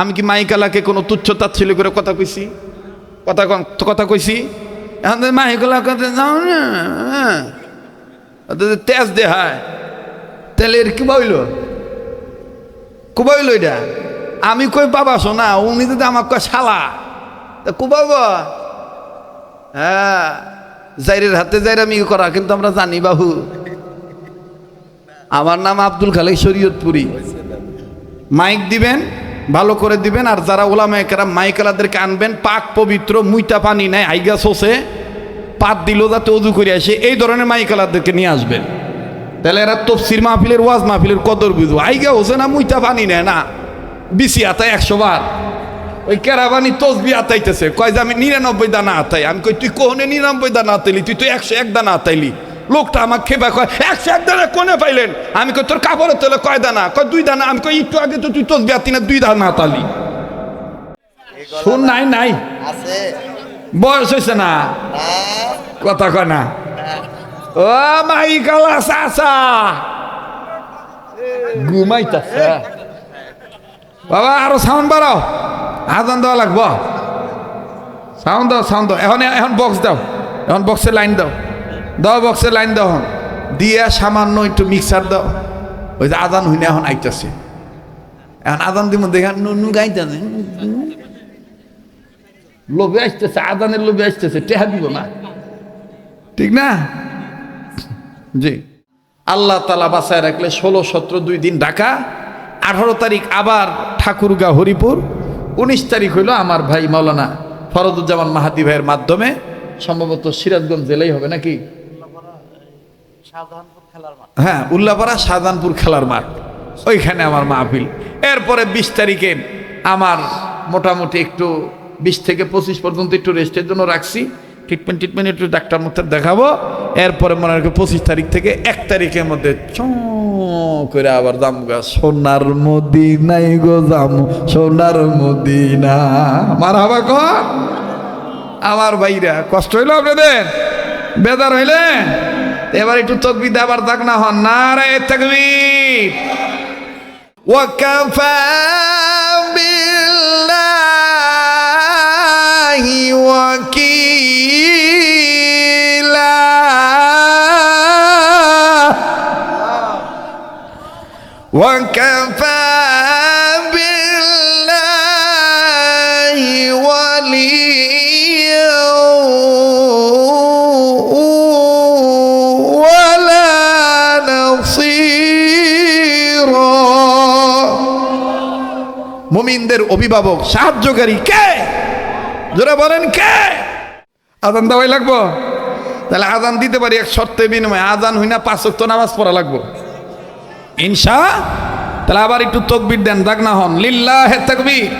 আমি কি মাইকালাকে কোনো তুচ্ছ তাচ্ছিল্য করে কথা কইছি? কথা কথা কইছি? এখন মাইকালা কথা যাও না। তেজ দেহায় তাহলে এর কি বইল? কুবাইল এটা? আমি কই বাবা শোনা, উনি যদি আমাকে কয় শালা, তা কুবাব হ্যাঁ জাইরের হাতে জাইর আমি করা, কিন্তু আমরা জানি বাহু। আমার নাম আব্দুল খালেক শরীয়তপুরি। মাইক দিবেন? ভালো করে দিবেন। আর যারা ওলামা একরা মাইকালাদেরকে আনবেন, পাক পবিত্র, মুইতা পানি নেয় আইগা সোসে পাত দিল যাতে অজু করে আসে, এই ধরনের মাইকালাদেরকে নিয়ে আসবেন। তাহলে এরা তফসির মাহফিলের, ওয়াজ মাহফিলের কদর বুঝব। আইগা হোসে না, মুইতা পানি নেয় না। বিসি আতায় একশো বার। ওই কেরাবানি তসবি আতাইতেছে। কয় যে আমি নিরানব্বই দানা আতাই। আমি কই, তুই কোহনে নিরানব্বই দানা আতাইলি? তুই তো একশো এক দানা আতাইলি। লোকটা আমার খেপা কয় একশো এক দানা কোনে পাইলেন? আমি কই তোর কাপড়ের তোলে কয় দানা? কয় দুই দানা। আমি কই একটু আগে তো তুই তসবি আতি না দুই দানা আতালি শুন নাই নাই। বয়স হয়েছে না? কথা কয় না। ও মাই কালা চাচা। ঘুমাইতাছে। বাবা আরও সাউন্ড বাড়াও। আজান দেওয়া লাগবো। সাউন্ড দাও সাউন্ড দাও। এখন এখন বক্স দাও। এখন বক্সের লাইন দাও। দাও বক্সে লাইন দাও দিয়ে সামান্য একটু মিক্সার দাও। ওই যে আদান হইনে এখন আইতাছে। এখন আদান দিব দেখা নুনু গাইতেছে। লোভে আসতেছে আদানের লোভে আসতেছে, টেহা দিব না। ঠিক না? জি। আল্লাহ তালা বাসায় রাখলে ষোলো, সতেরো, দুই দিন ঢাকা আঠারো তারিখ আবার ঠাকুরগা হরিপুর। উনিশ তারিখ হইল আমার ভাই মাওলানা ফরদুজ্জামান মাহাদি ভাইয়ের মাধ্যমে। সম্ভবত সিরাজগঞ্জ জেলাই হবে নাকি? হ্যাঁ উল্লাপাড়া শাহজাহানপুর খেলার মাঠ। ওইখানে আমার মাহফিল। এরপরে বিশ তারিখে আমার মোটামুটি একটু বিশ থেকে পঁচিশ পর্যন্ত একটু রেস্টের জন্য রাখছি। ট্রিটমেন্ট ট্রিটমেন্ট একটু ডাক্তার মুক্তার দেখাবো। এরপরে মনে রাখি পঁচিশ তারিখ থেকে এক তারিখের মধ্যে চ করে আবার দাম গা। সোনার মদিনাই গো জাম, সোনার মদিনা। মার হাবা কর। আমার ভাইরা, কষ্ট হইল আপনাদের? বেদার হইলেন? এবার একটু তকবি দেবার থাক না হন না রে তকবির وكفى بالله وكيلا وكفى মুমিনদের অভিভাবক সাহায্যকারী কে? জোরে বলেন কে? আজান দেওয়াই লাগবো? তাহলে আজান দিতে পারি এক শর্তে বিনিময়ে। আজান হই না পাঁচ ওয়াক্ত নামাজ পড়া লাগবো। ইনশা তাহলে আবার একটু তকবির দেন দাগ না হন। লিল্লাহ হে তকবির।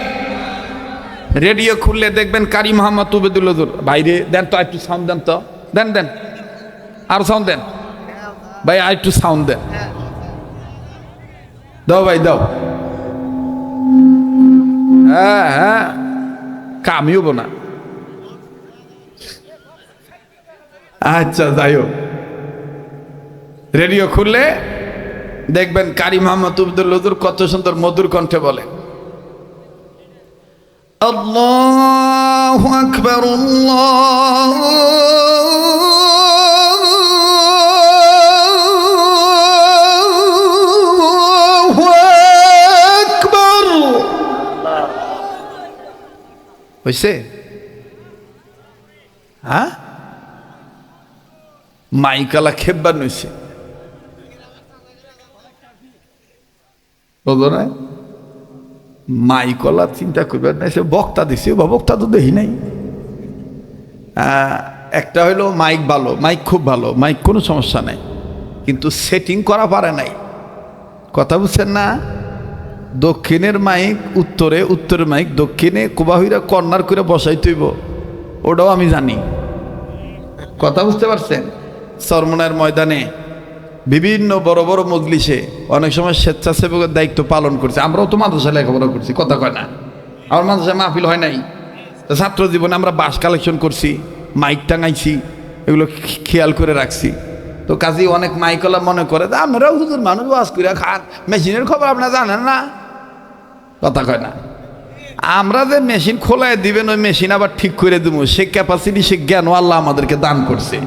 রেডিও খুললে দেখবেন কারি মোহাম্মদ উবেদুল হজুর। বাইরে দেন তো একটু সাউন্ড দেন তো। দেন দেন। আর সাউন্ড দেন। ভাই আর একটু সাউন্ড দেন। দাও ভাই দাও। হ্যাঁ হ্যাঁ। কামি হব না আচ্ছা যাই হোক। রেডিও খুললে দেখবেন কারি মোহাম্মদ উবদুল হজুর কত সুন্দর মধুর কণ্ঠে বলে। আল্লাহ আকবর আকবর হয়েছে হ্যাঁ মাইকালা খেববার নইছে বুঝলো না? মাইকলা চিন্তা করবে না, সে বক্তা দিছে বা বক্তা তো দেখি নাই। একটা হইল মাইক ভালো মাইক খুব ভালো মাইক কোনো সমস্যা নাই। কিন্তু সেটিং করা পারে নাই। কথা বুঝছেন না? দক্ষিণের মাইক উত্তরে উত্তরের মাইক, দক্ষিণে কুবাহিরা কর্নার করে বসাই তৈব ওটাও আমি জানি। কথা বুঝতে পারছেন? সরমনের ময়দানে বিভিন্ন বড় বড় মজলিসে অনেক সময় স্বেচ্ছাসেবকের দায়িত্ব পালন করছে। আমরাও তো মাদ্রাসা লেখাপড়া করছি, কথা কয় না। আমার মাদ্রাসায় মাহফিল হয় নাই। ছাত্র জীবনে আমরা বাস কালেকশন করছি, মাইক টাঙাইছি, এগুলো খেয়াল করে রাখছি। তো কাজেই অনেক মাইকলা মনে করে যে হুজুর মানুষ বাস করে খান। মেশিনের খবর আপনারা জানেন না? কথা কয় না। আমরা যে মেশিন খোলায় দিবেন, ওই মেশিন আবার ঠিক করে দেবো। সে ক্যাপাসিটি সে জ্ঞান আল্লাহ আমাদেরকে দান করছে।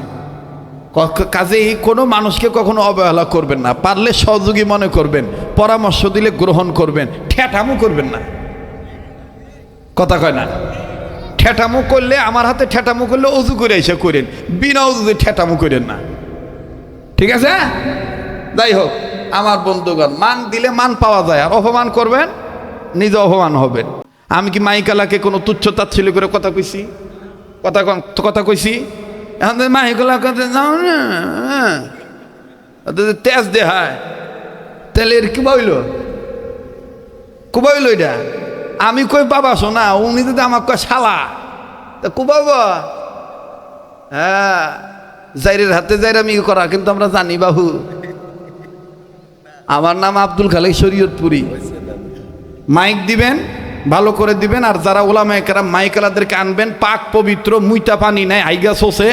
ক- কাজেই কোনো মানুষকে কখনো অবহেলা করবেন না। পারলে সহযোগী মনে করবেন, পরামর্শ দিলে গ্রহণ করবেন, ঠেঠামো করবেন না। কথা কয় না। ঠেঠামো করলে, আমার হাতে ঠেঠামো করলে অজু করে এসে করেন। বিনা অজুতে ঠেঠামো করেন না। ঠিক আছে? যাই হোক, আমার বন্ধুগণ, মান দিলে মান পাওয়া যায়। আর অপমান করবেন? নিজে অপমান হবেন আমি কি মাইকালাকে কোনো তুচ্ছ তাচ্ছিল্য করে কথা কইছি? কথা কথা কইছি? এখন মাইকালা কথা যাও না তেজ দেহায় তাহলে এর কি বইল? কুবাইল এটা? আমি কই বাবা শোনা উনি যদি আমার কয় শালা, তা কুবাবা হ্যাঁ জাইরের হাতে জাইর আমি করা, কিন্তু আমরা জানি বাহু। আমার নাম আব্দুল খালেক শরীয়তপুরি। মাইক দিবেন, ভালো করে দিবেন, আর যারা ওলা ওলামায়কেরা মাইকালাদেরকে আনবেন, পাক পবিত্র, মুইতা পানি নেয় আইগা সোসে,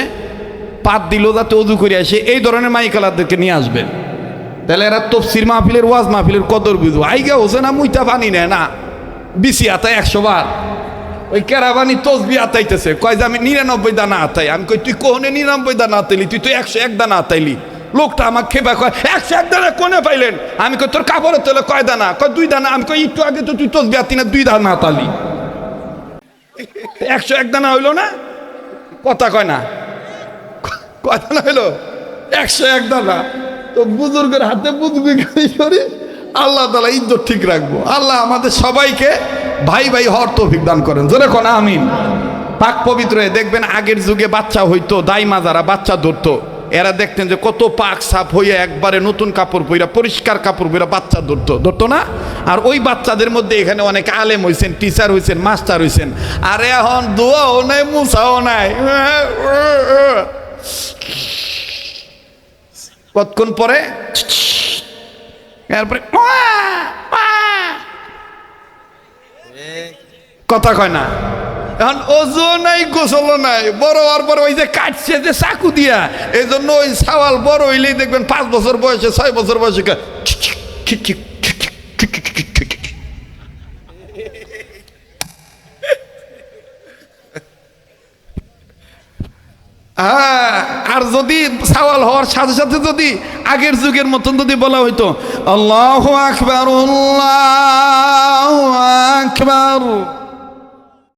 পাত দিল যাতে অজু করে আসে, এই ধরনের মাইকালাদেরকে নিয়ে আসবেন। তাহলে এরা তফসির মাহফিলের, ওয়াজ মাহফিলের কদর বুঝব। আইগা হোসে না, মুইতা পানি নেয় না, বিসি আতায় একশো বার। ওই কেরাবানি তসবি আতাইতেছে। কয় যে আমি নিরানব্বই দানা আতাই। আমি কই, তুই কোহনে নিরানব্বই দানা আতাইলি? তুই তো একশো এক দানা আতাইলি। লোকটা আমার খেপা কয় একশো এক দানা কোনে পাইলেন? আমি কই, তোর কাপড়ের তোলে কয় দানা? কয়, দুই দানা। আমি কই, একটু আগে তো তুই তসবি আতি না দুই দানা আতালি একশো এক দানা হইল না? কথা কয় না। কয় দানা হইল? একশো এক দানা। তো বুজুর্গের হাতে বুঝবি করি আল্লাহ তালা ইজ্জত ঠিক রাখব। আল্লাহ আমাদের সবাইকে ভাই ভাই হওয়ার তৌফিক দান করেন। জোরে কোনা, আমিন। পাক পবিত্র দেখবেন আগের যুগে বাচ্চা হইতো, দাইমা যারা বাচ্চা ধরতো এরা দেখতেন যে কত পাক সাপ হইয়া একবারে নতুন কাপড় পইরা, পরিষ্কার কাপড় পইরা বাচ্চা ধরতো ধরতো না? আর ওই বাচ্চাদের মধ্যে এখানে অনেক আলেম হইছেন টিচার হয়েছেন মাস্টার হইছেন। আর এখন দোয়াও নাই মুসাও নাই। কতক্ষণ পরে? এরপরে কথা কয় না। এখন ওজো নাই গোসলও নাই বড় হওয়ার পর ওই যে কাটছে যে চাকু দিয়া এই জন্য ওই সাওয়াল বড় হইলেই দেখবেন পাঁচ বছর বয়সে ছয় বছর বয়সে। হ্যাঁ আর যদি সওয়াল হওয়ার সাথে সাথে যদি আগের যুগের মতন যদি বলা হইতো আল্লাহ আকবর আল্লাহ আকবর